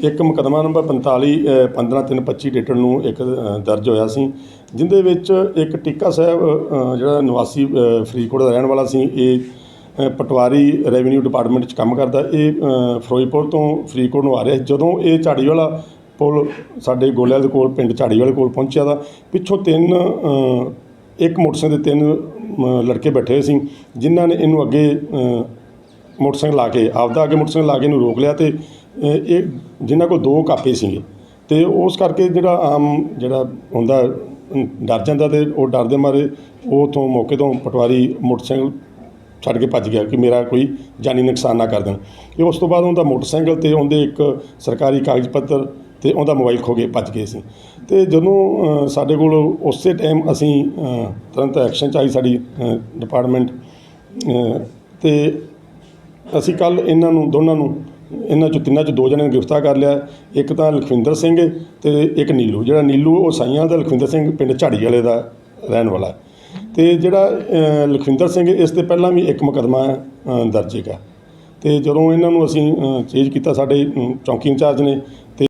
ਇੱਕ ਮੁਕੱਦਮਾ number 45 15325 dated ਨੂੰ ਇੱਕ ਦਰਜ ਹੋਇਆ ਸੀ ਜਿੰਦੇ ਵਿੱਚ ਇੱਕ ਟਿੱਕਾ ਸਾਹਿਬ ਜਿਹੜਾ ਨਿਵਾਸੀ ਫਰੀਦਕੋਟ ਦਾ ਰਹਿਣ ਵਾਲਾ ਸੀ ਇਹ ਪਟਵਾਰੀ ਰੈਵਨਿਊ ਡਿਪਾਰਟਮੈਂਟ 'ਚ ਕੰਮ ਕਰਦਾ ਇਹ ਅ, ਫਿਰੋਜ਼ਪੁਰ ਤੋਂ ਫਰੀਦਕੋਟ ਨੂੰ ਆ ਰਿਹਾ ਸੀ। ਜਦੋਂ ਇਹ ਝਾੜੀ ਵਾਲਾ ਪੁਲ ਸਾਡੇ ਗੋਲਿਆਂ ਦੇ ਕੋਲ ਪਿੰਡ ਝਾੜੀ ਵਾਲੇ ਕੋਲ ਪਹੁੰਚਿਆ ਤਾਂ ਪਿੱਛੋਂ ਤਿੰਨ ਇੱਕ ਮੋਟਰਸਾਈਕਲ ਦੇ ਤਿੰਨ ਲੜਕੇ ਬੈਠੇ ਹੋਏ ਸੀ ਜਿਨ੍ਹਾਂ ਨੇ ਇਹਨੂੰ ਅੱਗੇ ਮੋਟਰਸਾਈਕਲ ਲਾ ਕੇ, ਆਪਦਾ ਅੱਗੇ ਮੋਟਰਸਾਈਕਲ ਲਾ ਕੇ ਇਹਨੂੰ ਰੋਕ ਲਿਆ ਤੇ ਇਹ ਜਿਨ੍ਹਾਂ ਕੋਲ ਦੋ ਕਾਪੇ ਸੀਗੇ। ਤੇ ਉਸ ਕਰਕੇ ਜਿਹੜਾ ਆਮ ਜਿਹੜਾ ਹੁੰਦਾ ਡਰ ਜਾਂਦਾ ਤੇ ਉਹ ਡਰ ਦੇ ਮਾਰੇ ਉਹ ਤੋਂ ਮੌਕੇ ਤੋਂ ਪਟਵਾਰੀ ਮੋਟਰਸਾਈਕਲ ਛੱਡ ਕੇ ਭੱਜ ਗਿਆ ਕਿ ਮੇਰਾ ਕੋਈ ਜਾਨੀ ਨੁਕਸਾਨ ਨਾ ਕਰ ਦੇਣ। ਇਹ ਉਸ ਤੋਂ ਬਾਅਦ ਉਹਦਾ ਮੋਟਰਸਾਈਕਲ ਤੇ ਉਹਦੇ ਇੱਕ ਸਰਕਾਰੀ ਕਾਗਜ਼ ਪੱਤਰ ਤੇ ਉਹਦਾ ਮੋਬਾਈਲ ਖੋ ਕੇ ਭੱਜ ਗਏ ਸੀ। ਤੇ ਜਦੋਂ ਸਾਡੇ ਕੋਲ ਉਸੇ ਟਾਈਮ ਅਸੀਂ ਤੁਰੰਤ ਐਕਸ਼ਨ ਚ ਆਈ ਸਾਡੀ ਡਿਪਾਰਟਮੈਂਟ ਤੇ ਅਸੀਂ ਕੱਲ ਇਹਨਾਂ ਨੂੰ ਦੋਨਾਂ ਨੂੰ ਇਹਨਾਂ ਚੋਂ ਤਿੰਨਾਂ ਚੋਂ ਦੋ ਜਣਿਆਂ ਨੂੰ ਗ੍ਰਿਫਤਾਰ ਕਰ ਲਿਆ ਇੱਕ ਤਾਂ ਲਖਵਿੰਦਰ ਸਿੰਘ ਤੇ ਇੱਕ ਨੀਲੂ ਜਿਹੜਾ ਨੀਲੂ ਉਹ ਸਾਈਆਂ ਦਾ ਲਖਵਿੰਦਰ ਸਿੰਘ ਪਿੰਡ ਝਾੜੀ ਵਾਲੇ ਦਾ ਰਹਿਣ ਵਾਲਾ ਹੈ। ਤੇ ਜਿਹੜਾ ਲਖਵਿੰਦਰ ਸਿੰਘ ਇਸ ਤੇ ਪਹਿਲਾਂ ਵੀ ਇੱਕ ਮੁਕੱਦਮਾ ਦਰਜ ਹੈਗਾ ਤੇ ਜਦੋਂ ਇਹਨਾਂ ਨੂੰ ਅਸੀਂ ਅ, ਚੇਂਜ ਕੀਤਾ ਸਾਡੇ ਚੌਂਕੀ ਇੰਚਾਰਜ ਨੇ ਤੇ